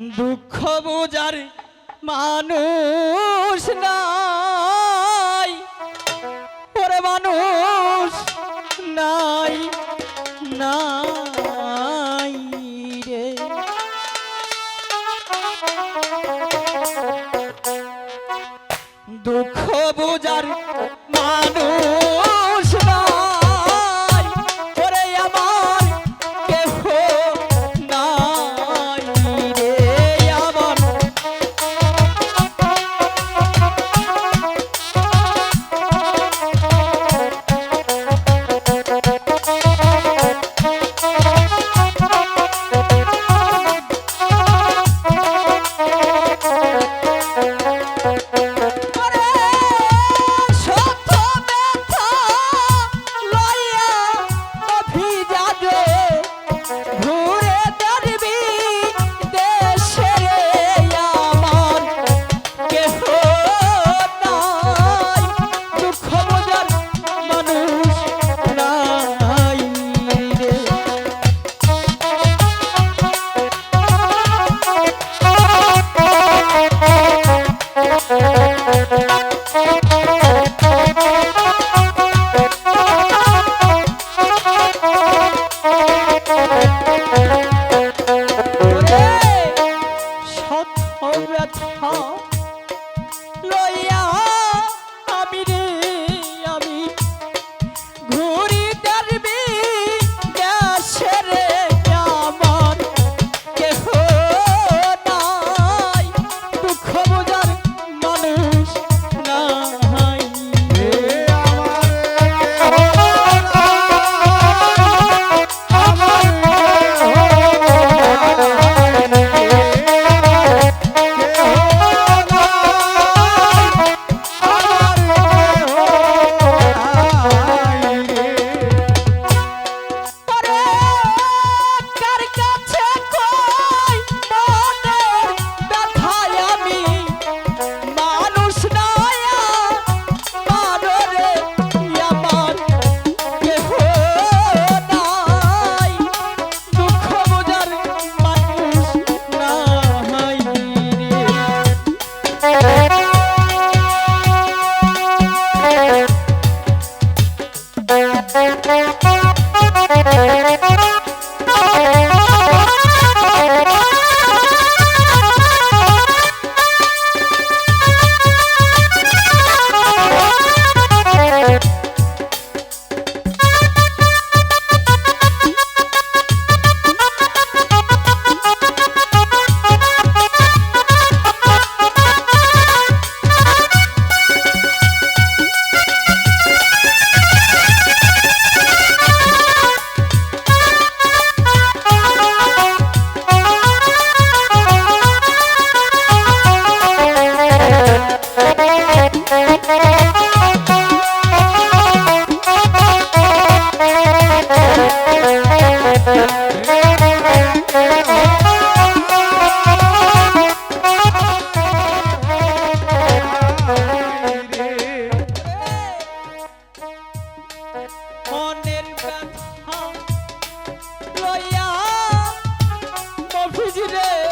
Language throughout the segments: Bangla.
দুঃখ বোঝার মানুষ নাই। ওরে মানুষ নাই নাই রে। দুঃখ বোঝার মানুষ মনের লইয়া মফিজ রে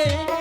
দেখা